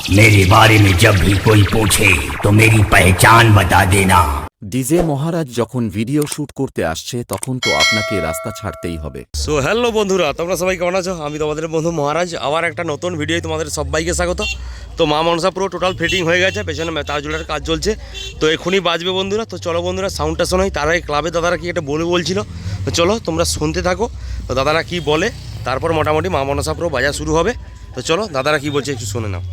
मेरे बारे में जब भी कोई पूछे तो मेरी पहचान बता देना ডিজে মহারাজ যখন ভিডিও শুট করতে আসছে তখন তো আপনাকে রাস্তা ছাড়তেই হবে সো হ্যালো বন্ধুরা তোমরা সবাই কেমন আছো আমি তোমাদের বন্ধু মহারাজ আবার একটা নতুন ভিডিও তোমাদের সবাইকে স্বাগত তো মা মনসা পুরো টোটাল ফিটিং হয়ে গেছে পেছনে তার জোড়ার কাজ চলছে তো এখনই বাজবে বন্ধুরা তো চলো বন্ধুরা সাউন্ডটা শোনাই তার আগে ক্লাবে দাদারা কি একটা বলে বলছিল তো চলো তোমরা শুনতে থাকো তো দাদারা কি বলে তারপর মোটামুটি মা মনসা পুরো বাজার শুরু হবে তো চলো দাদারা কি বলছে একটু শুনে নাও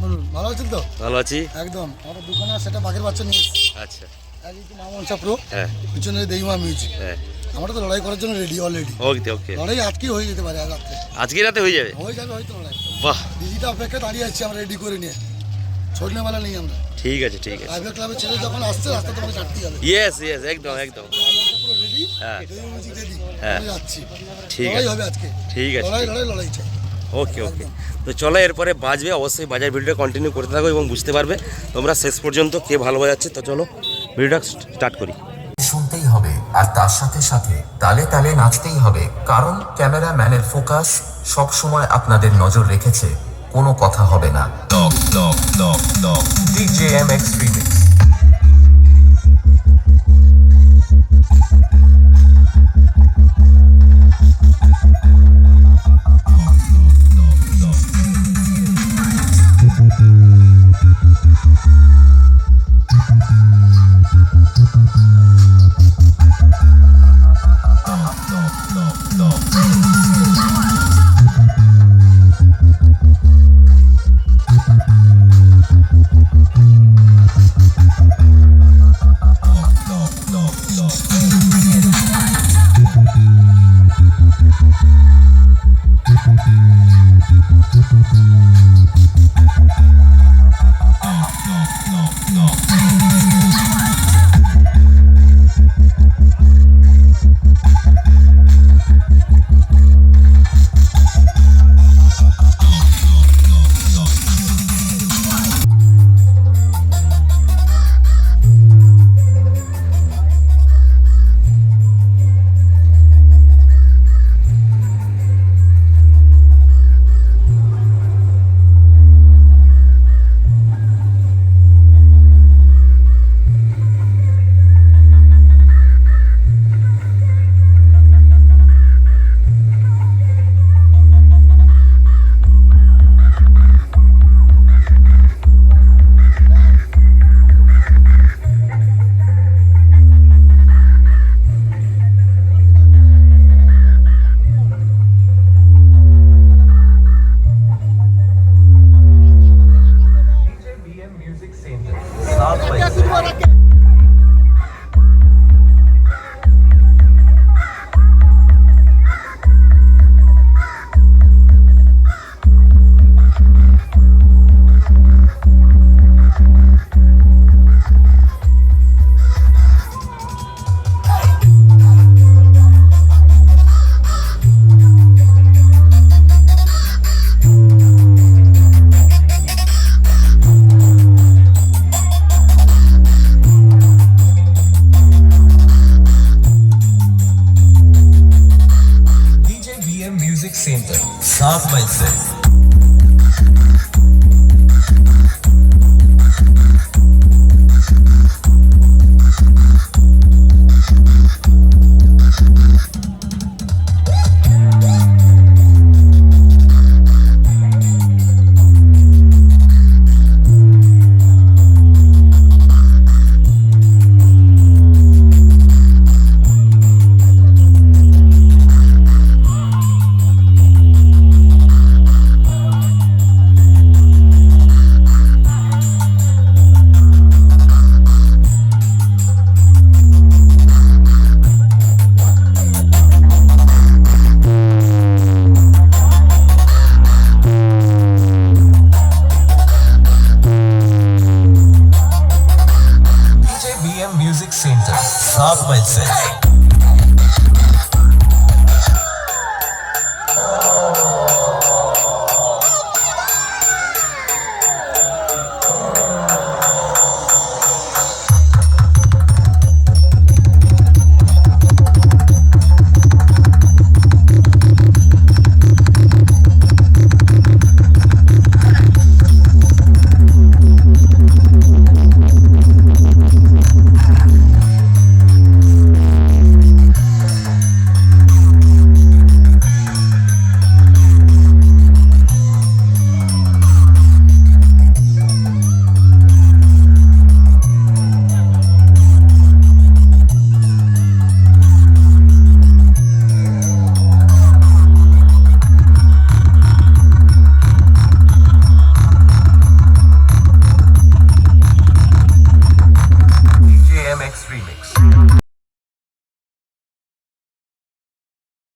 বলুন ভালো আছেন তো? ভালো আছি। একদম। আমাদের দোকানে সেটা বাঘের বাচ্চা নিয়ে আচ্ছা। মামন হ্যাঁ। পিছনে দেইমা মিউজিক হ্যাঁ। আমরা তো লড়াই করার জন্য রেডি অলরেডি ওকে ওকে লড়াই আজকেই হয়ে যেতে পারে রাত্রে। আজকে রাতে হয়ে যাবে? হয়ে যাবে হয়তো লড়াই। বাহ। দিদিটা অপেক্ষা দাঁড়িয়ে আছি আমরা রেডি করে নিয়ে। ছড়নে বেলা নেই আমরা। ঠিক আছে ঠিক আছে। প্রাইভেট ক্লাবের ছেলে যখন আসছে রাস্তা তোমাকে কাটতেই হবে। ইয়েস ইয়েস একদম একদম। রেডি হ্যাঁ। মিউজিক রেডি হ্যাঁ। যাচ্ছি। ঠিক আছে। হবে আজকে। ঠিক আছে, লড়াই লড়াই লড়াই চাই। ওকে ওকে তো চলো এরপরে বাজবে অবশ্যই বাজার ভিডিওটা কন্টিনিউ করতে থাকো এবং বুঝতে পারবে তোমরা শেষ পর্যন্ত কে ভালো বাজাচ্ছে। তো চলো ভিডিওটা স্টার্ট করি। শুনতেই হবে আর তার সাথে সাথে তালে তালে নাচতেই হবে কারণ ক্যামেরাম্যানের ফোকাস সব সময় আপনাদের নজর রেখেছে কোনো কথা হবে না। ডক ডক ডক ডক ডিজেএমএক্স এম ডিজেবিএম class mindset. साफ मैसेज